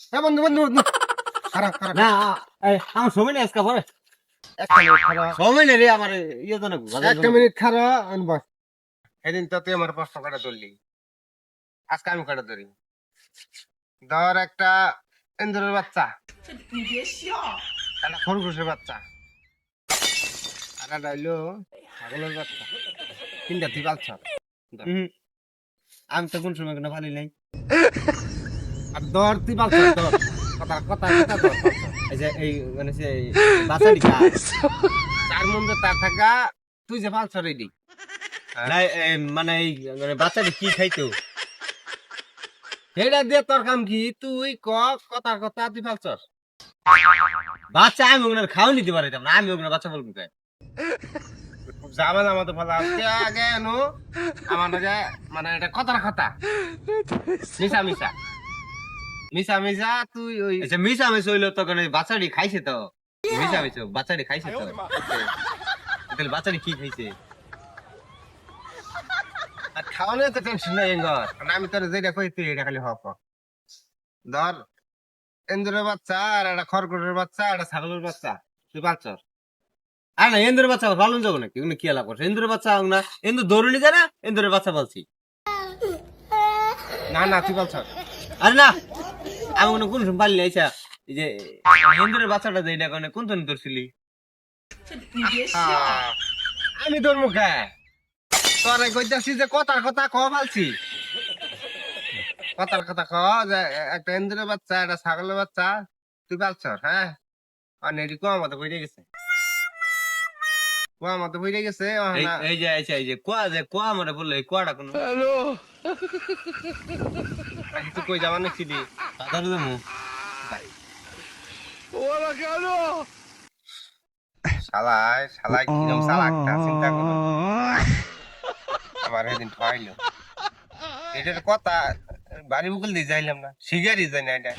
হ্যাঁ বন্ধু বন্ধু বন্ধু। খারাপ খারাপ। না আমার সময় নেই আজকে পরে একটা সময় নেই রে আমার ইয়ে তো না একটা মিনিট খারাপ বস। সেদিন তো তুই আমার প্রশ্ন কাটা ধরলি? আজকে আমি কাটা ধরি? ধর একটা ইন্দুরের বাচ্চা। একটা খরগোশের বাচ্চা। আর একটা হইল ছাগলের বাচ্চা। তিনটা তুই পালছ আমি তো কোন সময় কোনো ভালো নাই। আর ধর তুই পালছ কথা কথা কথা পালছ। এই যে এই মানে সে তার মধ্যে তার থাকা তুই যে পালছ রেডি না এই, মানে এই মানে বাচ্চাটি কি খাইতো? সেটা দিয়ে তোর কাম কি? তুই ক কথা কথা তুই পালছস বাচ্চা আমি ওনার খাওয়া নিতে না আমি ওনার বাচ্চা বলব কে যাবা যাবা তো ভালো। আজকে আগে এনো আমার মানে এটা কথার কথা মিশা মিশা। মিশা মিশা তুই ওই আচ্ছা মিশা মিশা হইল তখন ওই বাচ্চাটি খাইছে তো। মিশা মিশা বাচ্চাটি খাইছে তো। তাহলে বাচ্চাটি কি খাইছে? আর খাওয়ানো তো টেনশন নাই এঙ্গর। আমি তোর যেটা কই তুই এটা খালি হক ধর এন্দুরের বাচ্চা আর একটা খরগোশের বাচ্চা আর একটা ছাগলের বাচ্চা। তুই পালছস আর না এন্দুরের বাচ্চা পালন যাব নাকি? উনি কি আলাপ করছে? এন্দুরের বাচ্চা হোক না। এন্দুর দৌড়নি যায় না এন্দুরের বাচ্চা বলছি না না তুই পালছস। আরে না আমি কোনো কোন সময় পারলি আইসা এই যে এন্দুরের বাচ্চাটা যে এটা কোনে কোন তনি ধরছিলি? আমি তোর মুখে তোরে কইতাছি যে কথার কথা ক পালছি কথার কথা ক যে একটা এন্দুরের বাচ্চা একটা ছাগলের বাচ্চা তুই পালছস হ্যাঁ? নেডি কুয়া মতো বইরে গেছে। কুয়া মতো বইরে গেছে এই যে আইসা এই যে কোয়া যে কোয়া মনে বলল এই কোয়াটা কোন? আজকে তুই কই যাবা নাকি পাতার দেবো। শালায় শালায় কিরম চালাকটা চিন্তা করো। আমার সেদিন ঠয়াইলো এটার কথা বাড়ি বুকুল দিয়ে যাইলাম না। সিগারি যাই না এটা।